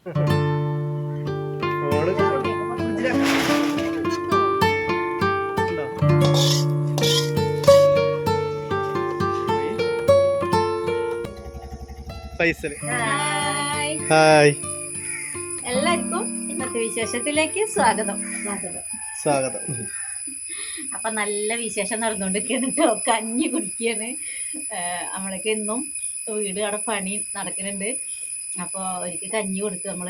Faisal. Hi. എല്ലാവർക്കും ഇന്നത്തെ വിശേഷത്തിലേക്ക് സ്വാഗതം. സ്വാഗതം. സ്വാഗതം. അപ്പൊ നല്ല വിശേഷം നടന്നുകൊണ്ടിരിക്കുകയാണ് കേട്ടോ. കഞ്ഞി കുടിക്കുകയാണ്. നമ്മളൊക്കെ ഇന്നും വീട് അവിടെ പണി നടക്കുന്നുണ്ട്. അപ്പോൾ ഒരിക്കൽ കഞ്ഞി കൊടുത്തു നമ്മൾ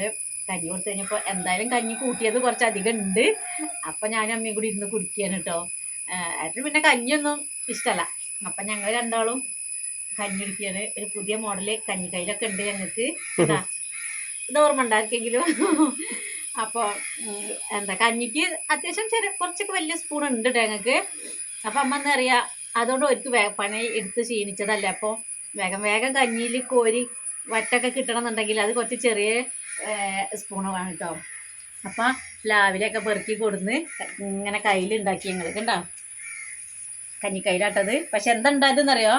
കഞ്ഞി കൊടുത്തു കഴിഞ്ഞപ്പോൾ എന്തായാലും കഞ്ഞി കൂട്ടിയത് കുറച്ച് അധികം ഉണ്ട്. അപ്പം ഞാനും അമ്മയും കൂടി ഇരുന്ന് കുടിക്കുകയാണ് കേട്ടോ ഏട്ടന് പിന്നെ കഞ്ഞിയൊന്നും ഇഷ്ടമല്ല അപ്പം ഞങ്ങൾ രണ്ടാളും കഞ്ഞി കുടിക്കുകയാണ് ഒരു പുതിയ മോഡൽ കഞ്ഞിക്കൈലൊക്കെ ഉണ്ട് ഞങ്ങൾക്ക്. ഇതാ ഓർമ്മ ഉണ്ടാക്കിയെങ്കിലും അപ്പോൾ എന്താ കഞ്ഞിക്ക് അത്യാവശ്യം ചെറിയ കുറച്ചൊക്കെ വലിയ സ്പൂൺ ഉണ്ട് കേട്ടോ ഞങ്ങൾക്ക്. അപ്പം അമ്മ എന്താ പറയുക അതുകൊണ്ട് വേ പണി എടുത്ത് ക്ഷീണിച്ചതല്ലേ. അപ്പോൾ വേഗം വേഗം കഞ്ഞിയിൽ കോരി വറ്റൊക്കെ കിട്ടണമെന്നുണ്ടെങ്കിൽ അത് കുറച്ച് ചെറിയ സ്പൂണ് വേണം കേട്ടോ. അപ്പം പ്ലാവിലൊക്കെ പെറുക്കി കൊടുന്ന് ഇങ്ങനെ കയ്യിലുണ്ടാക്കി ഞങ്ങൾ കണ്ടോ? കഞ്ഞിക്കൈലാട്ടത് പക്ഷെ എന്താ ഉണ്ടായതെന്നറിയോ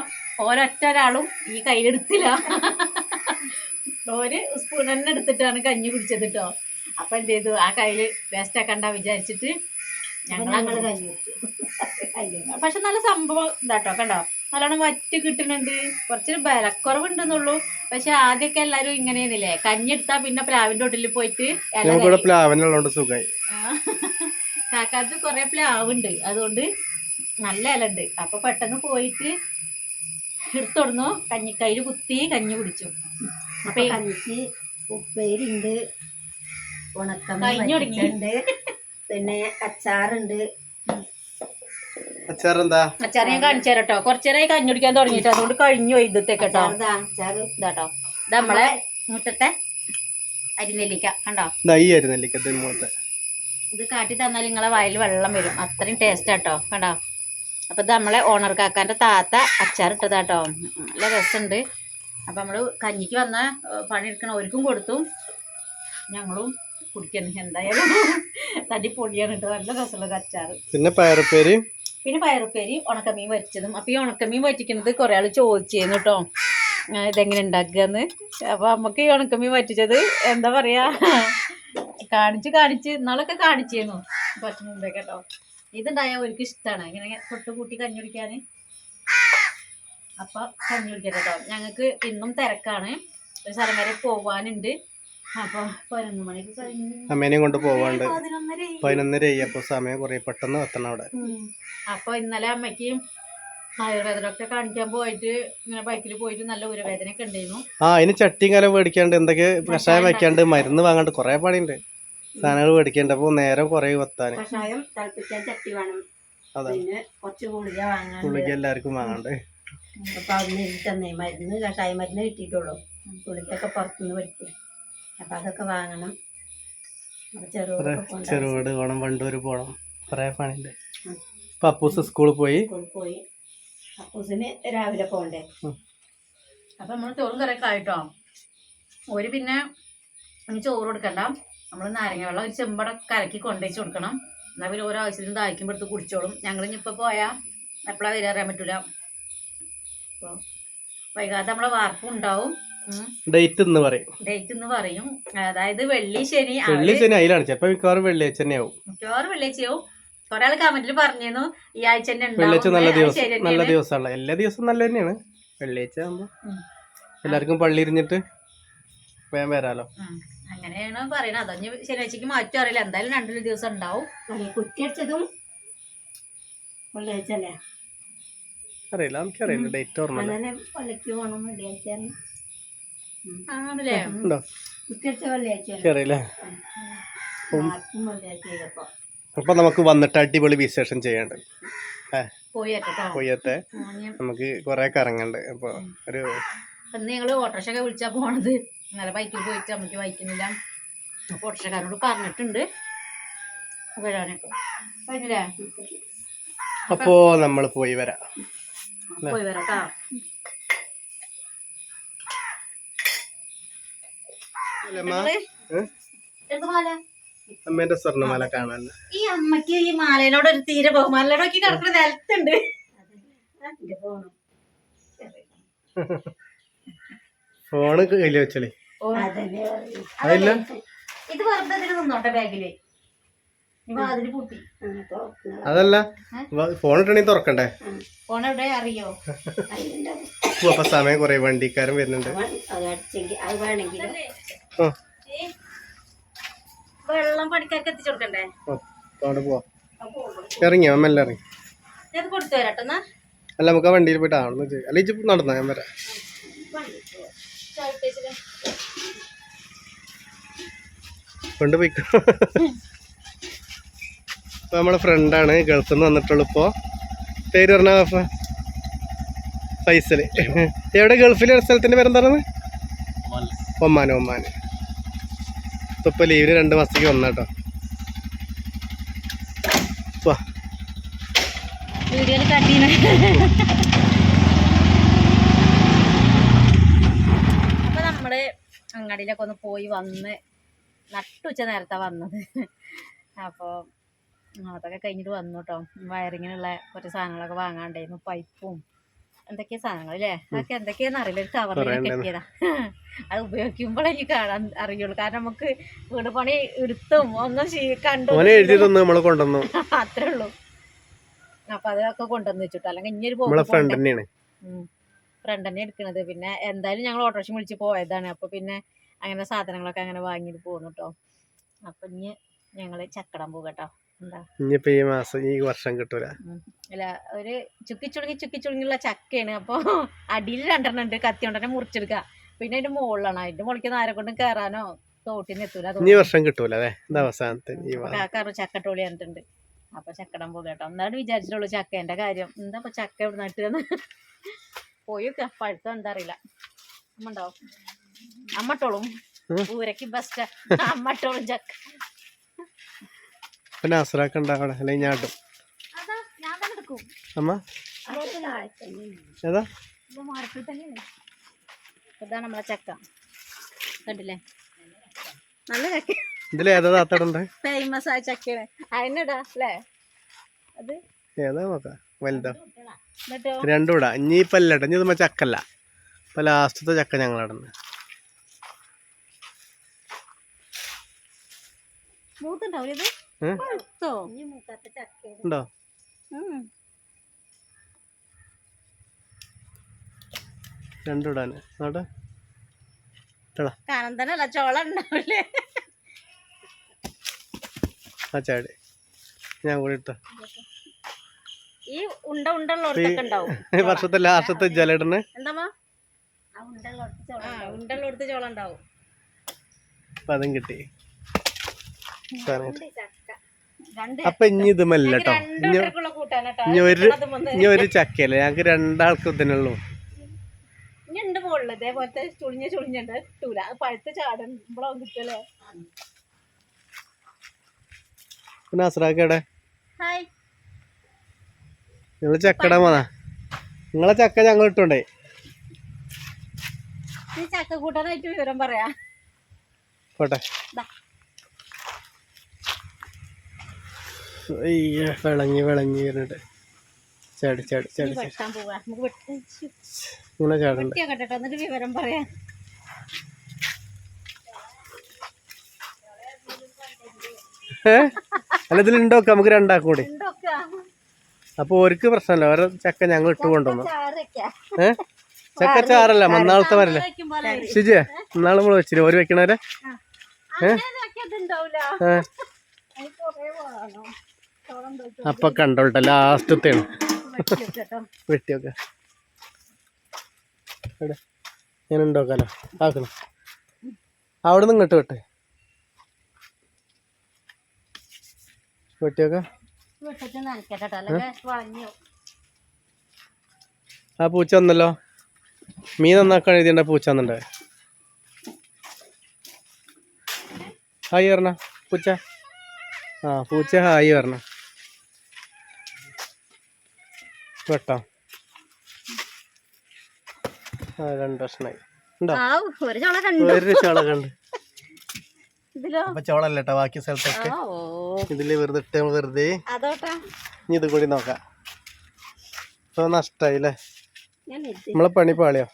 ഓരൊറ്റ ഒരാളും ഈ കയ്യിലെടുത്തില്ല. ഓര് സ്പൂൺ തന്നെ എടുത്തിട്ടാണ് കഞ്ഞി കുടിച്ചത് കേട്ടോ. അപ്പൊ എന്ത് ചെയ്തു? ആ കയ്യിൽ വേസ്റ്റ് ആക്കണ്ട വിചാരിച്ചിട്ട് ഞങ്ങൾ അങ്ങനെ പക്ഷെ നല്ല സംഭവം ഇതാട്ടോ കണ്ടോ? നല്ലോണം വറ്റ് കിട്ടുന്നുണ്ട്. കുറച്ചൊരു ബലക്കുറവുണ്ടെന്നുള്ളൂ. പക്ഷെ ആദ്യമൊക്കെ എല്ലാരും ഇങ്ങനെയാന്നില്ലേ കഞ്ഞി എടുത്താ പിന്നെ പ്ലാവിന്റെ തൊട്ടിൽ പോയിട്ട് നമുക്കിവിടെ പ്ലാവനുള്ളതുകൊണ്ട് സുഖമായി. കാക്കാത്ത് കൊറേ പ്ലാവുണ്ട്. അതുകൊണ്ട് നല്ല ഇല ഉണ്ട്. അപ്പൊ പെട്ടെന്ന് പോയിട്ട് എടുത്തൊടുന്നു കഞ്ഞി കയ്യിൽ കുത്തി കഞ്ഞി കുടിച്ചു. അപ്പൊ കഞ്ഞിക്ക് ഉപ്പേരിണ്ട് ഉണക്കം പിന്നെ അച്ചാറുണ്ട്. അച്ചാറെന്താ? അച്ചാറ് ഞാൻ കാണിച്ചു തരട്ടോ കുറച്ചേരായി കഞ്ഞി കുടിക്കാൻ തുടങ്ങിയിട്ട്. അതുകൊണ്ട് കഴിഞ്ഞു പോയി ഇതൊക്കെ കേട്ടോ. അച്ചാറുതാ അച്ചാറ്. ഇതാട്ടോ. ഇത് നമ്മളെ മുറ്റത്തെ അരിനെല്ലിക്ക. കണ്ടോ? ദൈ ആയിരുന്നല്ലേ ഇത് കാട്ടി തന്നാൽ നിങ്ങളെ വായിൽ വെള്ളം വരും. അത്രയും ടേസ്റ്റ് ആട്ടോ കണ്ടോ? അപ്പൊ ഇത് നമ്മളെ ഓണർ കാക്കാന്റെ താത്ത അച്ചാർ ഇട്ടതാട്ടോ. നല്ല രസമുണ്ട്. അപ്പൊ നമ്മൾ കഞ്ഞിക്ക് വന്ന പണി പണിയെടുക്കണ അവർക്കും കൊടുത്തു. ഞങ്ങളും കുടിക്കണം. എന്തായാലും. തടി പൊടിയാണ് കേട്ടോ നല്ല രസമുള്ള അച്ചാർ പിന്നെ പയറുപ്പേര് പിന്നെ പയറുപ്പേരി ഉണക്കമീൻ വറ്റിച്ചതും. അപ്പോൾ ഈ ഉണക്കമീൻ വറ്റിക്കുന്നത് കുറേ ആൾ ചോദിച്ചിരുന്നു കേട്ടോ ഇതെങ്ങനെ ഉണ്ടാക്കുകയെന്ന് അപ്പോൾ നമുക്ക് ഈ ഉണക്കമീൻ വറ്റിച്ചത് എന്താ പറയുക കാണിച്ച് കാണിച്ച് ഇന്നാളൊക്കെ കാണിച്ചിരുന്നു കുറച്ച് മുമ്പേ കേട്ടോ. ഇതുണ്ടായാൽ അവർക്ക് ഇഷ്ടമാണ് ഇങ്ങനെ തൊട്ട് കൂട്ടി കഞ്ഞി കുടിക്കാൻ അപ്പം കഞ്ഞി കുടിക്കാം കേട്ടോ ഞങ്ങൾക്ക് ഇന്നും തിരക്കാണ്. ഒരു സ്ഥലം വരെ പോവാനുണ്ട്. അമ്മേനെയും കൊണ്ട് പോവാണ്ട്. പതിനൊന്നര പതിനൊന്നര ആയി അപ്പൊ സമയം കുറെ പെട്ടെന്ന് എത്തണം അവിടെ. അപ്പൊ ഇന്നലെ അമ്മയ്ക്ക് ആയുർവേദനൊക്കെ കാണിക്കാൻ പോയിട്ട് ഇങ്ങനെ ബൈക്കിൽ പോയിട്ട് നല്ല ഉരവേദന ഒക്കെ ഉണ്ടായിരുന്നു. ആ അതിന് ചട്ടിയും കാലം മേടിക്കാണ്ട് എന്തൊക്കെ കഷായം വെക്കാണ്ട് മരുന്ന് വാങ്ങാണ്ട് കുറെ പണിയുണ്ട്. സാധനങ്ങൾ മേടിക്കണ്ട അപ്പൊ നേരം കുറെ വെത്താന്. കഷായം തിളപ്പിക്കാൻ ചട്ടി വേണം. അതാണ് പിന്നെ കുറച്ച് ഗുളിക വാങ്ങാൻ ഗുളിക എല്ലാവർക്കും വാങ്ങാണ്ട്. അപ്പൊ അതിന് തന്നെ തന്നേ മരുന്ന് കഷായ മരുന്ന് കിട്ടിയിട്ടുള്ളൂ. ഗുളികൊക്കെ പുറത്തുനിന്ന് പഠിക്കും അപ്പൊ അതൊക്കെ വാങ്ങണം. അപ്പൊ ഓണം വണ്ടൂര് പോണം. കുറെ പണിണ്ട് പപ്പൂസ് സ്കൂളിൽ പോയി. പോയി. അപ്പൂസിന് രാവിലെ പോണ്ടേ അപ്പൊ നമ്മൾ ചോറും കറിയൊക്കെ ആയിട്ടോ? ഒരു പിന്നെ ഇനി ചോറ് കൊടുക്കണ്ട. നമ്മൾ നാരങ്ങ വെള്ളം ഒരു ചെമ്പട കലക്കി കൊണ്ടുവച്ച് കൊടുക്കണം. എന്നാൽ പിന്നെ ഓരോ ആവശ്യത്തിന് ദാഹിക്കുമ്പോൾ എടുത്ത് കുടിച്ചോളും. ഞങ്ങൾ ഇനിയിപ്പോൾ പോയാൽ എപ്പോഴാണ് വരാറിയാൻ അറിയാൻ പറ്റൂല. അപ്പോൾ വൈകാതെ നമ്മളെ വാർപ്പും ഉണ്ടാവും. ഡേറ്റ് എന്ന് പറയും. ഡേറ്റ് എന്ന് പറയും. അതായത് വെള്ളി ശനി വെള്ളി ശനി അതിലാണ് ചിലപ്പോ മിക്കവാറും വെള്ളിയാഴ്ച തന്നെയാവും. ആവും മിക്കവാറും വെള്ളിയാഴ്ചയാവും. കൊറേ ആൾ കമന്റിൽ പറഞ്ഞിരുന്നു ഈ ആഴ്ച തന്നെ വെള്ളിയാഴ്ച നല്ല ദിവസം നല്ല ദിവസമാണ്. എല്ലാ ദിവസവും നല്ല തന്നെയാണ്. വെള്ളിയാഴ്ച ആകുമ്പോ ഉം. എല്ലാവർക്കും പള്ളി ഇരുന്നിട്ട് വേഗം വരാലോ. അങ്ങനെയാണ് പറയുന്നത്. അതഞ്ഞ് ശനിയാഴ്ചക്ക് മാറ്റം അറിയില്ല. എന്തായാലും രണ്ടു ദിവസം ഉണ്ടാവും. കുറ്റിയടിച്ചതും വെള്ളിയാഴ്ച അല്ലേ അറിയില്ല. എനിക്കറിയില്ല ഡേറ്റ് ഓർമ്മ അങ്ങനെ പള്ളിക്ക് പോകണം വെള്ളിയാഴ്ച ആണല്ലേ? അപ്പൊ നമുക്ക് വന്നിട്ട് അടിപൊളി വിശേഷം ചെയ്യണ്ട് പോയത്തെ. നമുക്ക് കൊറേ കറങ്ങണ്ട്. അപ്പൊ ഒരു നിങ്ങൾ ഞങ്ങൾ ഓട്ടോറിക്ഷ ഒക്കെ വിളിച്ചാ പോണത്. ഇന്നലെ ബൈക്കിൽ പോയിട്ട് നമുക്ക് വായിക്കുന്നില്ല അപ്പൊ ഓട്ടോറിക്ഷക്കാരനോട് പറഞ്ഞിട്ടുണ്ട്. അപ്പോ നമ്മൾ പോയി വരാം. പോയി അല്ലമ്മ? നിങ്ങൾ ഏ? എന്ത് മാല അമ്മേന്റെ സ്വർണമാല കാണാൻ. ഈ അമ്മയ്ക്ക് ഈ മാലയിലോട് ഒരു തീരെ ബഹുമാനോടൊക്കെ കിടക്കുന്ന നിലത്തുണ്ട്. ഫോണ് കയ്യിൽ വെച്ചോളി. അതല്ല. ഇത് വെറുതെ നിന്നോട്ടെ ബാഗിൽ. അതല്ല. ഫോൺ ഇട്ടണി തുറക്കണ്ടേ? ഫോൺ എവിടെ അറിയോ? അപ്പൊ സമയം കൊറേ വണ്ടിക്കാരൻ വരുന്നുണ്ട്. വെള്ളം പണിക്കാർക്ക് എത്തിച്ചു കൊടുക്കണ്ടേ ഇറങ്ങിയോ? മെല്ലെ ഇറങ്ങി. ഞാൻ കൊടുത്തു വരാട്ടോ അല്ല നമുക്ക് ആ വണ്ടിയിൽ പോയിട്ട് ആണെന്ന് ചോദിച്ചു അല്ല ഇജ്ജ് നടന്നോ ഞാൻ വരാം. കൊണ്ട് പോയിക്കോ. നമ്മളെ ഫ്രണ്ടാണ് ഗൾഫിൽ നിന്ന് വന്നിട്ടുള്ളൂ ഇപ്പോ. പേര് പറഞ്ഞ ഫ- ഫൈസൽ. എവിടെ? ഗൾഫിലെ സ്ഥലത്തിന്റെ പേരെന്താണ് ഒമാൻ ഒമാൻ. ഇപ്പൊ ഇപ്പൊ ലീവിന് രണ്ട് മാസത്തേക്ക് വന്നാട്ടോ വീഡിയോയിൽ അപ്പൊ നമ്മൾ അങ്ങാടിയിലൊക്കെ ഒന്ന് പോയി വന്ന് നട്ടുച്ച നേരത്തെ വന്നത്. അപ്പോൾ അതൊക്കെ കഴിഞ്ഞിട്ട് വന്നു കേട്ടോ വയറിങ്ങിനുള്ള കുറച്ച് സാധനങ്ങളൊക്കെ വാങ്ങാണ്ടായിരുന്നു. പൈപ്പും എന്തൊക്കെയാ സാധനങ്ങൾ അല്ലേ അതൊക്കെ എന്തൊക്കെയാന്ന് അറിയില്ല. ഒരു കവറിൽ കെട്ടിയതാ. അത് ഉപയോഗിക്കുമ്പോഴേ എനിക്ക് കാണാൻ അറിയുള്ളൂ. കാരണം നമുക്ക് വീട് പണി എടുത്തും ഒന്നും കണ്ടു അത്രേ ഉള്ളൂ. അപ്പൊ അതൊക്കെ കൊണ്ടുവന്ന് വെച്ചിട്ടോ. അല്ലെങ്കിൽ ഇനി ഒരു ഫ്രണ്ട് എടുക്കുന്നത് തന്നെ എടുക്കണത്. പിന്നെ എന്തായാലും ഞങ്ങൾ ഓട്ടോറിക്ഷ വിളിച്ച് പോയതാണ്. അപ്പൊ പിന്നെ അങ്ങനെ സാധനങ്ങളൊക്കെ അങ്ങനെ വാങ്ങിയിട്ട് പോകുന്നു കേട്ടോ അപ്പൊ ഇനി ഞങ്ങൾ ചക്കടം പോകട്ടോ ഇനിയിപ്പോ ഈ മാസം ഈ വർഷം കിട്ടൂല. അല്ല ഒരു ചുക്കി ചുളുങ്ങി ചുക്കി ചുളുങ്ങിയുള്ള ചക്കയാണ്. അപ്പൊ അടിയിൽ രണ്ടെണ്ണം ഉണ്ട്. കത്തി കൊണ്ട് തന്നെ മുറിച്ചെടുക്കുക പിന്നെ അതിന്റെ മുകളിലാണ് അതിന്റെ മുകളിൽ ആരെ കൊണ്ടും കയറാനോ തോട്ടിന് എത്തൂല. ഈ വർഷം കിട്ടൂല അതെ അവസാനത്തെ കാക്കാറ് ചക്കട്ടോളി കണ്ടിട്ടുണ്ട് അപ്പൊ ചക്കടം പോകട്ടോ എന്നാലും വിചാരിച്ചിട്ടുള്ളൂ ചക്കേന്റെ കാര്യം. എന്താ ചക്ക ഇവിടെ നട്ടുന്ന് പോയി പഴുത്തം എന്താ അറിയില്ല. അമ്മ ഉണ്ടാവും. അമ്മട്ടോളും. ഊരക്ക് ബെസ്റ്റ് അമ്മട്ടോളും ചക്ക. പിന്നെ അസുറൊക്കെ ഉണ്ടാവണം അല്ലെങ്കിൽ ഞാൻ എടുക്കും. അമ്മ? ഏതാ? ഇതാണ് നമ്മളെ ചക്ക. കണ്ടില്ലേ? നല്ല ചക്ക. താത്തടുണ്ട് ഫേമസ് ആയ ചക്കയാണ്. അതിനിടാ അല്ലേ? അത്? ഏതാ നോക്കാം വലുതാ. രണ്ടും ഇടാ. ഇനി ഇപ്പൊ അല്ല ഇനി ചക്കല്ല. ഇപ്പൊ ലാസ്റ്റത്തെ ചക്ക ഞങ്ങളടന്ന് മൂത്തുണ്ടാവില്ല ഉണ്ടോ? ഉം. രണ്ടും ഇടാന് നോട്ടെ കാരണം ചോള ഉണ്ടാവില്ലേ ആ ചാടി. ഞാൻ കൂടി ഇട്ടോ. ഈ ഉണ്ട വർഷത്തെ ലാസ്റ്റത്തെ ഉണ്ടുള്ളടത്ത് ചോള ഉണ്ടാവും. അപ്പൊ അതും കിട്ടി സാധനം കിട്ടി. ചക്ക രണ്ട് അപ്പൊ ഇനി ഇത് മെല്ല ഇനി ഒരു ഇനി ഒരു ചക്കയല്ലേ? ഞങ്ങക്ക് രണ്ടാൾക്ക് ഇതിനുള്ളൂ മുകളിൽ ഇതേപോലത്തെ ചുളിഞ്ഞ ചുളിഞ്ഞുണ്ട് കിട്ടൂല അത് പഴുത്ത് ചാടുമ്പോഴാവും കിട്ടൂലേ. പിന്നെ നിങ്ങൾ ചക്ക ഇടാൻ പോന്നാ? നിങ്ങളെ ചക്ക ഞങ്ങൾ ഇട്ടുണ്ടേ. ഈ ചക്ക കൂട്ടാനായിട്ട് വിവരം പറയാ. പോട്ടെ. വിളങ്ങി വിളങ്ങി വരുന്നുണ്ട്. ചാടി ചാടി ചാടി ഇങ്ങനെ ചാടണ്ട. വിവരം പറയാം. ഏ? അല്ല ഇതിലുണ്ടോ നമുക്ക് രണ്ടാക്കും കൂടി. ഉണ്ടോക്കാ? അപ്പൊ ഓർക്ക് പ്രശ്നമല്ല. ഓരോ ചക്ക ഞങ്ങൾ ഇട്ട് കൊണ്ടുവന്നു? ഏ? ചക്ക ചാറല്ല മന്നാളത്തെ വരല്ലേ ശുചിയെ ഇന്നാൾ നമ്മൾ വെച്ചില്ല? ഓര് വെക്കണവരെ? ഏ? ഏ അപ്പൊ കണ്ടോട്ടെ ലാസ്റ്റത്തെയാണ്. വെട്ടിയൊക്കെ. ഞാൻ ഉണ്ടോക്കാലോ ആക്കണം? അവിടെ നിന്ന് ഇങ്ങോട്ട് വെട്ടെ. ആ പൂച്ച വന്നല്ലോ. മീൻ നന്നാക്കാൻ എഴുതിണ്ട പൂച്ച വന്നിണ്ടേ ഹായ് പറഞ്ഞ പൂച്ച? ആ പൂച്ച ഹായ് പറഞ്ഞ വെട്ടോ. രണ്ട് വർഷമായി ഒരു അപ്പൊ ചോളല്ല കേട്ടോ ബാക്കി സ്ഥലത്തൊക്കെ? ആ, ഓ. ഇതിൽ വെറുതെ ഇട്ട് നമ്മൾ വെറുതെ. അതോട്ടാ. ഇനി ഇതും കൂടി നോക്കാം. ഇപ്പൊ നഷ്ടായി അല്ലേ ഞാൻ ഇത് നമ്മളെ പണി പാളിയോ?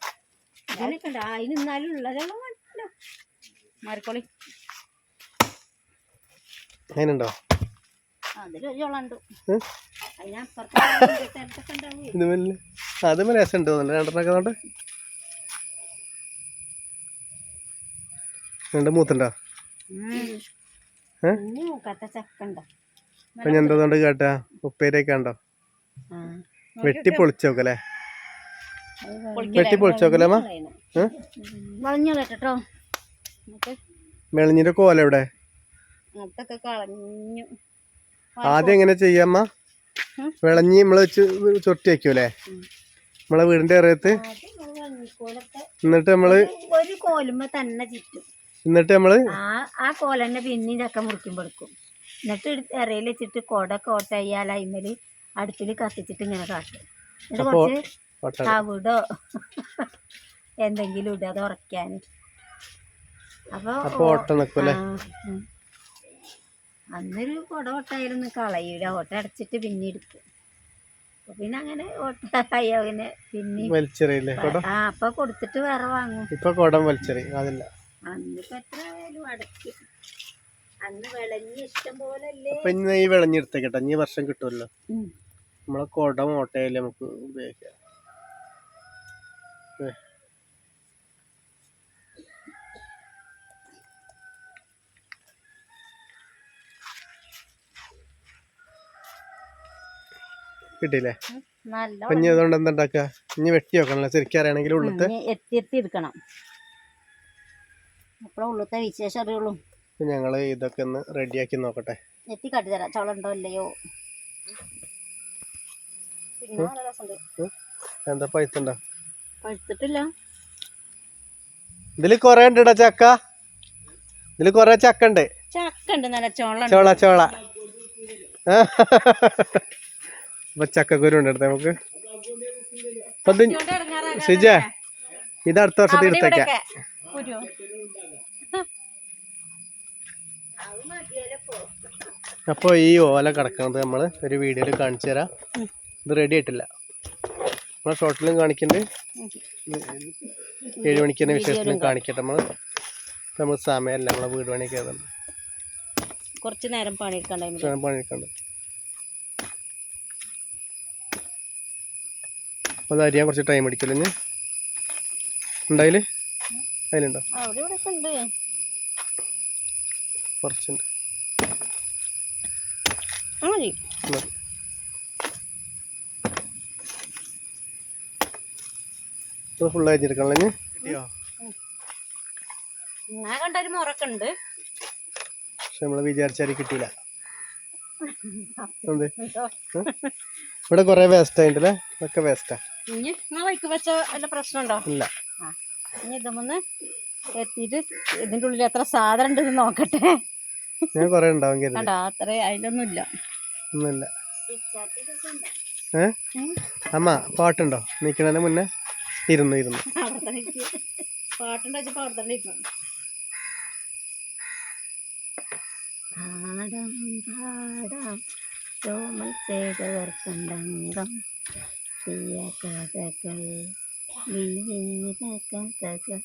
അതിനുണ്ടോ? അതിലൊരു ചോളുണ്ട് അത് രസം ഉണ്ട് തോന്നുന്നു. രണ്ടെണ്ണൊക്കെ നോട്ട് രണ്ട് മൂത്തണ്ടോ? അപ്പൊ ഞാൻ എന്താ കേട്ടാ? ഉപ്പേരിയൊക്കെ ഉണ്ടോ വെട്ടി പൊളിച്ചോക്കല്ലേ? വെട്ടി പൊളിച്ചോക്കല്ലേ മെളിഞ്ഞിന്റെ കോല എവിടെ? ആദ്യം എങ്ങനെ ചെയ്യാമ്മ. വിളഞ്ഞി നമ്മൾ വെച്ച് ചൊട്ടി വെക്കൂലേ. നമ്മളെ വീടിന്റെ കോലൊക്കെ എന്നിട്ട് നമ്മൾ ഒരു കോലുമ്പോ തന്നെ ചുറ്റും. എന്നിട്ട് നമ്മൾ ആ കോലന്നെ പിന്നെ ചക്ക മുറിക്കുമ്പോൾ എടുക്കും. എന്നിട്ട് ഇറയിൽ വെച്ചിട്ട് കൊട കോട്ട ചെയ്യാൽ അയിമൽ അടുപ്പിൽ കത്തിച്ചിട്ട് ഇങ്ങനെ കാട്ടും. എന്നിട്ട് കുറച്ച് തവിടോ എന്തെങ്കിലും ഇടുക അത് ഉറക്കാൻ അപ്പൊ ഓട്ടം നിക്കൂലേ. അന്നൊരു കുട ഓട്ടായാലൊന്നും കളയൂല ഓട്ട അടച്ചിട്ട് പിന്നെ എടുക്കും പിന്നെ അങ്ങനെ ഓട്ടായ പിന്നെ ആ അപ്പൊ കൊടുത്തിട്ട് വേറെ വാങ്ങും. ഇപ്പൊ കൊടം വലിച്ചെറിയും. അതല്ല. അന്നിപ്പോ എത്ര ആയാലും അന്ന് വിളഞ്ഞ് ഇഷ്ടം പോലെ അപ്പൊ ഇന്ന് ഈ വിളഞ്ഞെടുത്തേക്കട്ടെ. ഇനി വർഷം കിട്ടുമല്ലോ. നമ്മളെ കുടം ഓട്ടയല്ലേ നമുക്ക് ഉപയോഗിക്കാം. കിട്ടിയില്ലേ? ഇനി അതുകൊണ്ട് എന്താ ഉണ്ടാക്കുക? ഇനി വെട്ടി വെക്കണല്ലോ? ശരിക്കും അറിയണമെങ്കിൽ ഉള്ളത്തെ. ഇനി എത്തി എത്തി എടുക്കണം അപ്പോഴേ ഉള്ളത്തെ വിശേഷം അറിയുള്ളൂ. ഞങ്ങൾ ഇതൊക്കെ ഒന്ന് റെഡിയാക്കി നോക്കട്ടെ. എത്തി കാട്ടിത്തരാം. ചോളം ഉണ്ടോ ഇല്ലയോ? എന്താ പഴുത്തുണ്ടോ? പഴുത്തിട്ടില്ല. ഇതിൽ കൊറേ ഉണ്ട് ചക്ക. ഇതിൽ കൊറേ ചക്ക ഉണ്ട്. ചക്ക ഉണ്ട് നല്ല ചോളം ചോള ചോള അപ്പൊ ചക്കക്കുരു ഉണ്ട് എടുത്തേ നമുക്ക് ഇത് ഷിജ ഇത് അടുത്ത വർഷത്തെ എടുത്തേക്കാം. അപ്പോൾ ഈ ഓല കിടക്കുന്നത് നമ്മൾ ഒരു വീഡിയോയിൽ കാണിച്ചു തരാം. ഇത് റെഡി ആയിട്ടില്ല. നമ്മൾ ഷോർട്ടിലും കാണിക്കുന്നുണ്ട്. ഏഴ് മണിക്ക് തന്നെ വിശേഷത്തിലും കാണിക്കട്ടെ നമ്മൾ നമ്മൾ സമയമല്ല നമ്മളെ വീട് പണിയൊക്കെ കുറച്ച് നേരം പണിയെടുക്കണ്ടേ പണിയെടുക്കണ്ട് അപ്പോൾ അത് അരിയാൻ കുറച്ച് ടൈം അടിക്കില്ല ഇനി. ഉണ്ടായിൽ അതിലുണ്ടോ? അവിടെ ഉണ്ട്. കുറച്ചുണ്ട്. മതി. ഫുൾ അരിഞ്ഞെടുക്കണം ഇനി? കിട്ടിയോ? ഞാൻ കണ്ട ഒരു പക്ഷെ നമ്മൾ വിചാരിച്ചാൽ കിട്ടിയില്ല എന്ത്? ഇവിടെ കുറേ വേസ്റ്റ് ആയിട്ടല്ലേ ഇതൊക്കെ വേസ്റ്റാ ഇനി നിങ്ങൾ വൈക്ക് വെച്ച വല്ല പ്രശ്നമുണ്ടോ? ഇല്ല. ഇനി ഇതൊന്ന് എത്തിയിട്ട് ഇതിന്റെ ഉള്ളിൽ എത്ര സാധനം ഉണ്ടെന്ന് നോക്കട്ടെ. ഞാൻ കുറേ ഉണ്ടാവും കരുതി. കണ്ടാ? അത്ര അതിലൊന്നുമില്ല. ഒന്നുമില്ല. അമ്മ പാട്ടുണ്ടോ? നിക്കണതിന് മുന്നേ? ഇരുന്നു ഇരുന്നു. പാട്ടുണ്ടോ തന്നെ ഇരിക്ക്. പാട്ടുണ്ട് വെച്ചപ്പോൾ അവിടെ തന്നെ ഇരുന്നു. പാടാം പാടാം. രോമൽ ചെയ്തവർ കണ്ടങ്കം തീയ കഥകൾ വീര കഥകൾ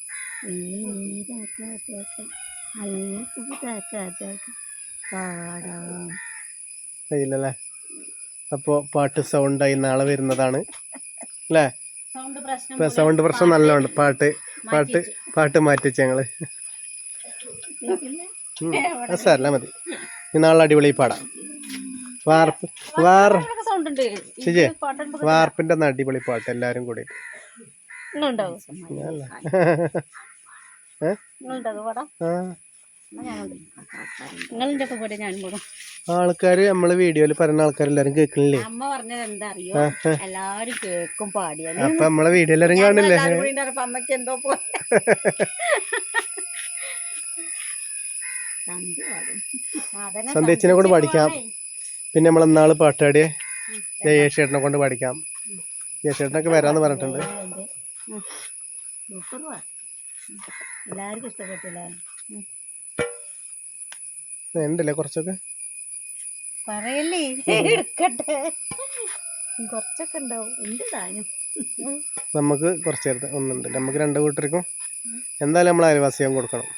വീര കഥകൾ അത്ഭുത കഥകൾ പാടാം കഴിയില്ലല്ലേ അപ്പോൾ പാട്ട് സൗണ്ടായി നാളെ വരുന്നതാണ് അല്ലേ സൗണ്ട് പ്രശ്നം നല്ലോണ്ട്. പാട്ട് പാട്ട് പാട്ട് മാറ്റിച്ച് ഞങ്ങൾ. സാറല്ല മതി. നാളെ അടിപൊളി പാടാം. വാർപ്പ് വാർ സൗണ്ട് ഉണ്ട്. ശരിയേ പാട്ടുണ്ട് വാർപ്പിന്റെ അടിപൊളി പാട്ട് എല്ലാരും കൂടി. ആൾക്കാര് നമ്മൾ വീഡിയോയിൽ പറയുന്ന ആൾക്കാരെല്ലാരും കേക്കണില്ലേ അമ്മ പറഞ്ഞത് എന്താ അറിയോ. എല്ലാരും കേക്കും പാടിയാ. അപ്പൊ നമ്മളെ വീഡിയോ എല്ലാരും കാണില്ലേ? എല്ലാരും കൂടി എന്തോ സന്ധ്യച്ചിനെ പഠിക്കാം. പിന്നെ നമ്മൾ എന്നാൾ പാട്ടാടിയെ ജയേഷേട്ടനെ കൊണ്ട് പഠിക്കാം. ജയേഷേട്ടനൊക്കെ വരാന്ന് പറഞ്ഞിട്ടുണ്ട്. എല്ലാവർക്കും ഇഷ്ടപ്പെട്ടില്ല? ഉണ്ടല്ലേ കുറച്ചൊക്കെ? പറയല്ലേ എടുക്കട്ടെ. കുറച്ചൊക്കെ ഉണ്ടാവും. എന്ത് താനും നമുക്ക് കുറച്ച് നേരത്തെ ഒന്നുണ്ട്. നമുക്ക് രണ്ട് കൂട്ടർക്കും എന്തായാലും നമ്മൾ അയൽവാസിയാൻ കൊടുക്കണം.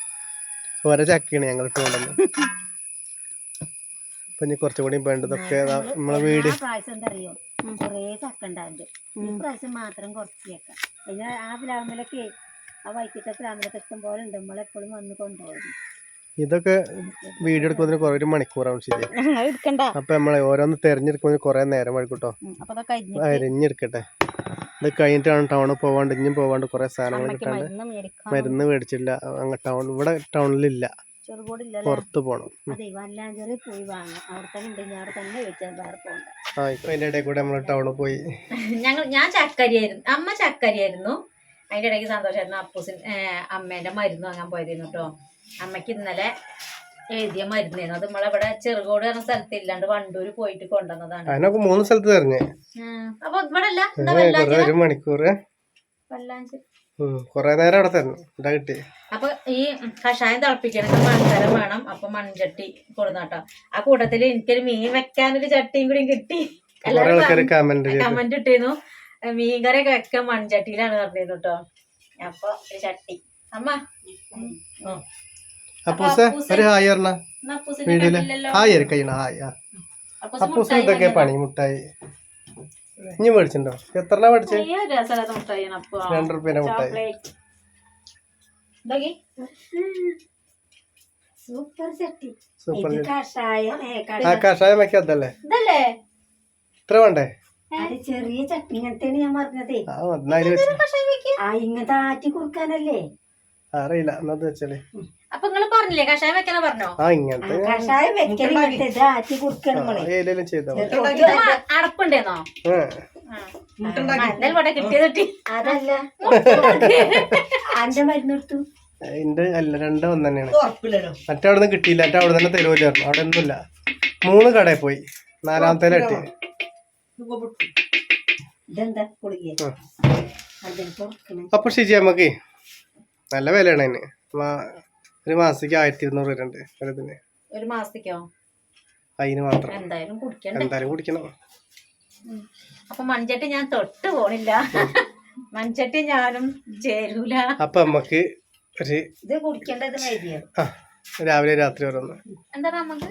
ഓരോ ചക്കയാണ് ഞങ്ങൾ ഇട്ടുകൊണ്ടല്ലോ കൊണ്ടുവന്നത് അപ്പൊ ഇനി കുറച്ചും കൂടി വേണ്ടതൊക്കെ നമ്മളെ വീട്? പ്രാവശ്യം എന്താ അറിയോ? കുറേ ചക്ക ഉണ്ടാവുന്നുണ്ട് ഈ പ്രാവശ്യം മാത്രം കുറച്ച് ചക്ക. പിന്നെ ആ പ്ലാവിലൊക്കെ ആ വൈക്കത്തെ പ്ലാവിലൊക്കെ ഇഷ്ടം പോലെ ഉണ്ട് നമ്മളെപ്പോഴും വന്ന് കൊണ്ടുപോകും. ഇതൊക്കെ വീഡിയോ എടുക്കുന്നതിന് കുറേ ഒരു മണിക്കൂറാവും ശരി. അപ്പൊ നമ്മളെ ഓരോന്ന് തെരഞ്ഞെടുക്കുന്നതിന് കുറേ നേരം വഴിക്കൂട്ടോ അരിഞ്ഞെടുക്കട്ടെ. ഇത് കഴിഞ്ഞിട്ടാണ് ടൗണിൽ പോവാണ്ട് ഇനിയും പോവാണ്ട് കുറേ സാധനങ്ങൾ കിട്ടാണ്ട് മരുന്ന് മേടിച്ചില്ല. അങ്ങ് ടൗൺ ഇവിടെ ടൗണിലില്ല ചെറുകൂടില്ലല്ലോ? പുറത്ത് പോകണം അതെ വല്ലാഞ്ചേരി പോയി വാങ്ങാം. അവിടെ തന്നെ ഉണ്ടെങ്കിൽ അവിടെ തന്നെ വെച്ചാൽ വേറെ പോകണ്ട ആ ഇപ്പൊ അതിന്റെ ഇടയിൽ കൂടെ നമ്മൾ ടൗണിൽ പോയി. ഞങ്ങൾ ഞാൻ ചക്കരിയായിരുന്നു അമ്മ ചക്കരിയായിരുന്നു അതിന്റെ ഇടയ്ക്ക് സന്തോഷമായിരുന്നു അപ്പൂസിൻ അമ്മേന്റെ മരുന്ന് വാങ്ങാൻ പോയതായിരുന്നു കേട്ടോ അമ്മയ്ക്ക് ഇന്നലെ എഴുതിയ മരുന്നായിരുന്നു. അത് നമ്മളിവിടെ ചെറുകോട് പറഞ്ഞ സ്ഥലത്ത് ഇല്ലാണ്ട് വണ്ടൂര് പോയിട്ട് കൊണ്ടുവന്നതാണ്. അതിനൊക്കെ മൂന്ന് സ്ഥലത്ത് തെരഞ്ഞേ. അപ്പൊ ഇവിടെ അല്ല എന്താ കുറേ നേരം അവിടെ തരണം ഇതാ കിട്ടി അപ്പൊ ഈ കഷായം തിളപ്പിക്കണമെങ്കിൽ മൺകരം വേണം അപ്പൊ മൺചട്ടി കൊടുന്നാട്ടോ ആ കൂട്ടത്തിൽ എനിക്കൊരു മീൻ വെക്കാനൊരു ചട്ടിയും കൂടി കിട്ടി. കമന്റ് ഇട്ടിരുന്നു. കമന്റ് കറി വെക്കാൻ മൺചട്ടിയിലാണ് പറഞ്ഞിരുന്നു കേട്ടോ. അപ്പൊ ഒരു ചട്ടി. അമ്മ. അപ്പൂസ ഒരു ഹായ് പറഞ്ഞ. വീഡിയോയിൽ. ഹായ് ഹായ് അപ്പൂസ് ഇതൊക്കെ പണി മുട്ടായി? ഇനി മേടിച്ചിട്ടുണ്ടോ? എത്ര മേടിച്ചേ? മേടിച്ചു. രണ്ട് റുപ്യന്റെ മുട്ടായി. സൂപ്പർ ആ കടി- കഷായം വെക്കാത്തല്ലേ ഇതല്ലേ? ഇത്ര വേണ്ടേ? ചെറിയ ചട്ടി ഇങ്ങനത്തെ ഞാൻ പറഞ്ഞതേ. ഇങ്ങനത്തെ ആറ്റി കുറുക്കാനല്ലേ? അറിയില്ല. എന്നത് വെച്ചാൽ? അപ്പൊ നിങ്ങൾ പറഞ്ഞില്ലേ? കഷായം വെക്കാനാ പറഞ്ഞോ? ആ ഇങ്ങനത്തെ കഷായം വെക്കൽ ഇങ്ങനത്തെ ഇത് ആറ്റി കുറുക്കണം നമ്മൾ ഏലും ചെയ്താ മതി. ഇത് മ- അടപ്പുണ്ടേന്നോ? ആ. ആ. ആ, എന്തായാലും ഇവിടെ കിട്ടിയത് കിട്ടി. അതല്ല. അന്റെ മരുന്നെടുത്തു എന്റെ അല്ല രണ്ടും ഒന്ന് തന്നെയാണ് മറ്റേ അവിടെ നിന്ന് കിട്ടിയില്ല. മറ്റേ അവിടെ തന്നെ തരുമല്ലായിരുന്നു അവിടെ ഒന്നുമില്ല. മൂന്ന് കടയിൽ പോയി. നാലാമത്തെ തുറക്കണം അപ്പൊ ശരി നമുക്ക് നല്ല വിലയാണ് അതിന്. ഒരു മാസത്തേക്ക് ആയിരത്തി ഇരുന്നൂറ് ഉണ്ട് ഒരിതിന് ഒരു മാസത്തേക്കോ? അതിന് മാത്രം. എന്തായാലും കുടിക്കണം. അപ്പൊ മൺചട്ടി ഞാൻ തൊട്ട് പോണില്ല. മൺചട്ടി ഞാനും ചേരൂല. അപ്പൊ നമുക്ക് ഒരു ഇത് കുടിക്കേണ്ടത് രാവിലെ രാത്രി ഓരോന്ന്. എന്താ നമുക്ക്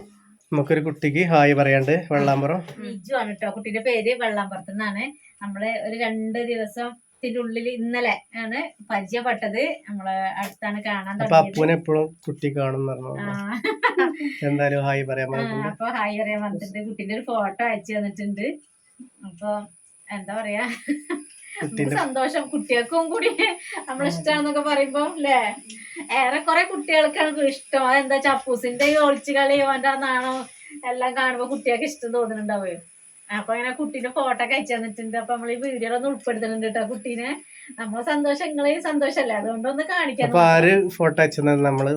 നമുക്കൊരു കുട്ടിക്ക് ഹായ് പറയാണ്ട് വെള്ളാമ്പുറം. ബിജു ആണ് കേട്ടോ കുട്ടിയുടെ പേര് വെള്ളാമ്പുറത്ത് നിന്നാണ് നമ്മൾ ഒരു രണ്ട് ദിവസത്തിന്റെ ഉള്ളിൽ ഇന്നലെ ആണ് പരിചയപ്പെട്ടത്. നമ്മൾ അടുത്താണ് കാണാൻ അപ്പൂനെ എപ്പോഴും കുട്ടി കാണും. എന്തായാലും ഹായ് പറയാൻ അപ്പൊ ഹായ് പറയാൻ വന്നിട്ടുണ്ട് കുട്ടിന്റെ ഒരു ഫോട്ടോ അയച്ചു തന്നിട്ടുണ്ട്. അപ്പൊ എന്താ പറയാ? സന്തോഷം. കുട്ടികൾക്കും കൂടി നമ്മളിഷ്ടാന്നൊക്കെ പറയുമ്പോ അല്ലേ ഏറെ കൊറേ കുട്ടികൾക്കാണ് ഇഷ്ടം. അതെന്താ ചപ്പൂസിന്റെ ഒളിച്ചു കളി അവന്റെ ആ നാണോ എല്ലാം കാണുമ്പോ കുട്ടികൾക്ക് ഇഷ്ടം തോന്നുന്നുണ്ടാവും അപ്പൊ അങ്ങനെ കുട്ടീന്റെ ഫോട്ടോ ഒക്കെ അയച്ചു തന്നിട്ടുണ്ട്. അപ്പൊ നമ്മൾ ഈ ഒന്ന് ഉൾപ്പെടുത്തുന്നുണ്ട് കേട്ടോ കുട്ടീനെ. നമ്മളെ സന്തോഷം നിങ്ങളെ സന്തോഷല്ലേ? അതുകൊണ്ടൊന്ന് കാണിക്കാം അപ്പൊ ആര് ഫോട്ടോ അയച്ചത്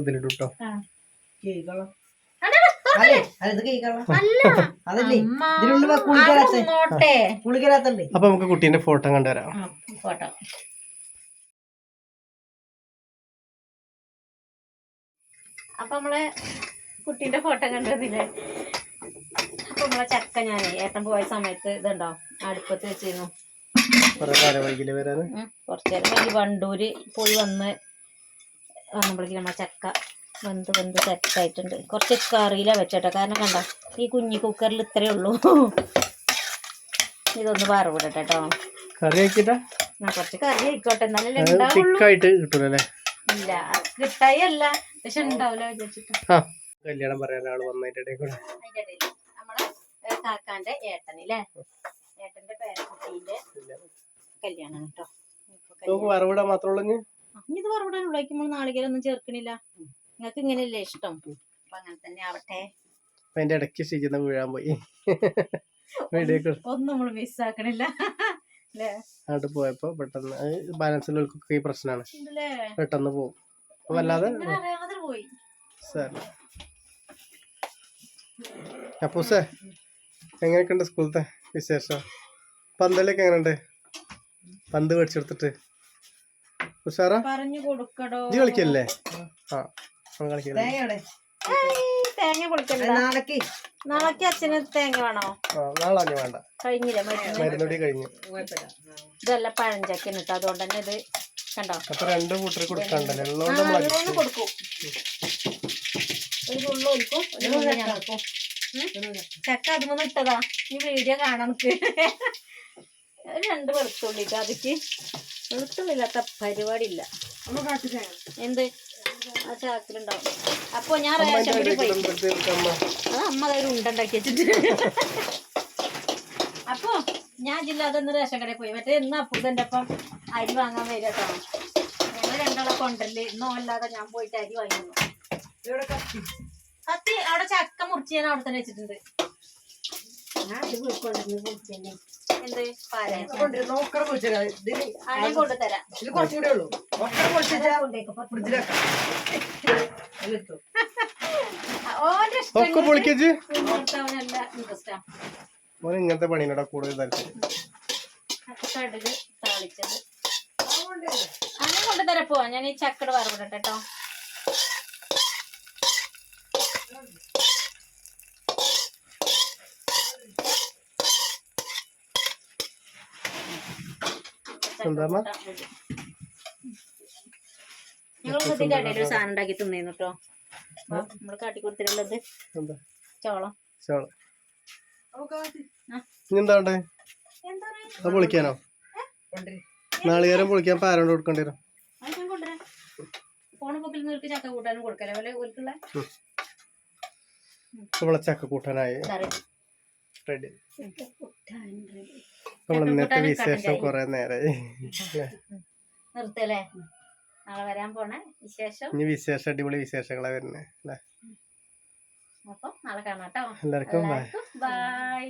ഇതിലിട്ടു കേട്ടോ അപ്പൊ നമുക്ക് കുട്ടീന്റെ ഫോട്ടോ കണ്ടുവരാം. ഫോട്ടോ അപ്പൊ നമ്മളെ കുട്ടീന്റെ ഫോട്ടോ കണ്ടതില്ലേ അപ്പൊ നമ്മളെ ചക്ക ഞാൻ ഏട്ടൻ പോയ സമയത്ത് ഇതുണ്ടോ? അടുപ്പത്ത് വെച്ചിരുന്നു. കുറെ ഈ വണ്ടൂര് പോയി വന്ന് വന്നപ്പോഴേക്കും നമ്മളെ ചക്ക വെന്ത് വെന്ത് സെറ്റായിട്ടുണ്ട് കുറച്ച് കറിയില വെച്ചോട്ടോ. കാരണം കണ്ട ഈ കുഞ്ഞി കുക്കറിൽ ഇത്രേ ഉള്ളൂ. ഇതൊന്ന് വറവിടട്ടെ കേട്ടോ കറി ആക്കിട്ടാ ഞാൻ കുറച്ച് കറി ആയിക്കോട്ടെ. എന്നാലല്ലേ ഉണ്ടാവുള്ളൂ. ഇല്ല കിട്ടായി അല്ല പക്ഷെ ഉണ്ടാവില്ല വിചാരിച്ചിട്ട്. കല്യാണം പറയാൻ ആൾ വന്നതിന്റെ ഇടയിൽ കൂടെ. അതിന്റെ ഏട്ടൻ അല്ലേ കാക്കാന്റെ ഏട്ടന്റെ പേരക്കുട്ടീന്റെ കല്യാണം കേട്ടോ. നമുക്ക് വറവിടാൻ മാത്രമേ ഉള്ളൂ ഇനി? ആ, ഇനി ഇത് വറവിടാനുള്ള നാളികേരൊന്നും ചേർക്കണില്ല. നിങ്ങൾക്ക് ഇങ്ങനെയല്ലേ ഇഷ്ടം? അപ്പൊ അങ്ങനെ തന്നെ ആവട്ടെ. അതിന്റെ ഇടയ്ക്ക് ശരിക്കുന്ന വീഴാൻ പോയി. ഒന്നും നമ്മൾ മിസ്സാക്കണില്ല അങ്ങോട്ട് പോയപ്പോ പെട്ടെന്ന് ബാലൻസിലൊക്കെ ഈ പ്രശ്നമാണ് പെട്ടെന്ന് പോകും അപ്പൊ വല്ലാതെ പോയി. സാർ അപ്പൂസേ എങ്ങനെയൊക്കെ ഉണ്ട് സ്കൂളത്തെ വിശേഷം? പന്തലൊക്കെ എങ്ങനെയുണ്ട്? പന്ത് മേടിച്ചെടുത്തിട്ട്. ഉഷാറാ? പറഞ്ഞു കൊടുക്കടോ. കളിക്കല്ലേ ആ നമ്മൾ കളിക്കല്ലേ തേങ്ങയുടെ തേങ്ങ പൊളിക്കണ്ട നാളേക്ക്. നാളേക്ക് അച്ഛന് തേങ്ങ വേണോ? നാളെ വേണ്ട. കഴിഞ്ഞില്ല? മരുന്നൊടി കഴിഞ്ഞു. ഇതല്ല പഴഞ്ചക്കൻ ഇട്ടോ. അതുകൊണ്ട് തന്നെ ഇത് കണ്ടോ? അപ്പൊ രണ്ട് കൂട്ടർ കൊടുക്കണ്ടല്ലോ? കൊടുക്കും. ഒരു ഒരു ഉം? ചക്ക അതുമൊന്നും ഇട്ടതാ. ഈ വീഡിയോ കാണാൻ നമുക്ക് രണ്ട് വെളുത്തുള്ളി അതിക്ക് വെളുത്തുള്ളില്ലാത്ത പരിപാടി ഇല്ല എന്ത്? ആ ചാക്കിലുണ്ടാവും. അപ്പൊ ഞാൻ റേഷൻ പോയി. അത് അമ്മ അതൊരു ഉണ്ടുണ്ടാക്കി വെച്ചിട്ട്. അപ്പൊ ഞാൻ ജില്ലാതെ ഒന്ന് റേഷൻ കടയിൽ പോയി. മറ്റേ ഇന്ന് അപ്പൂതന്റെ ഒപ്പം അരി വാങ്ങാൻ വരും കേട്ടോ ഞങ്ങൾ രണ്ടാളെ കൊണ്ടല്ലേ ഇന്നോ അല്ലാതെ ഞാൻ പോയിട്ട് അരി വാങ്ങി വന്നു കത്തി അവിടെ ചക്ക മുറിച്ച് ഞാൻ അവിടെ തന്നെ വെച്ചിട്ടുണ്ട്. എന്ത്? കൊണ്ടുതരാം ഓന്റെ ഒക്കെ പൊളിക്കച്ച്? ഇൻട്രസ്റ്റാ മോനെ ഇങ്ങനത്തെ പണിയോടാ കൂടുതൽ താല്പര്യം. കടുക് താളിച്ചത്. അങ്ങനെ കൊണ്ടുതരാം പോവാ. ഞാൻ ഈ ചക്കട് വറവിടട്ടെ കേട്ടോ എന്താമ്മ? ഞങ്ങൾ ഇതിന്റെ ഇടയിൽ ഒരു സാധനം ഉണ്ടാക്കി തിന്നേന്നു കേട്ടോ നമ്മൾ കാട്ടി കൊടുത്തിട്ടുള്ളത് ചോളം. ചോളം. ആ. ഇനി എന്താ അത് പൊളിക്കാനോ? നാളികേരം പൊളിക്കാൻ പാരോട് കൊടുക്കേണ്ടി വരും? ചക്ക കൂട്ടാനും നമ്മളെ ചക്ക കൂട്ടാനായി. റെഡി നമ്മൾ ഇന്നത്തെ വിശേഷം കുറെ നേരമായി നിർത്തല്ലേ? നാളെ വരാൻ പോണേ. വിശേഷം? ഇനി വിശേഷ അടിപൊളി വിശേഷങ്ങളാ വരുന്നേ. അല്ലേ? അപ്പൊ നാളെ കാണാം കേട്ടോ. എല്ലാവർക്കും ബൈ. എല്ലാവർക്കും ബൈ.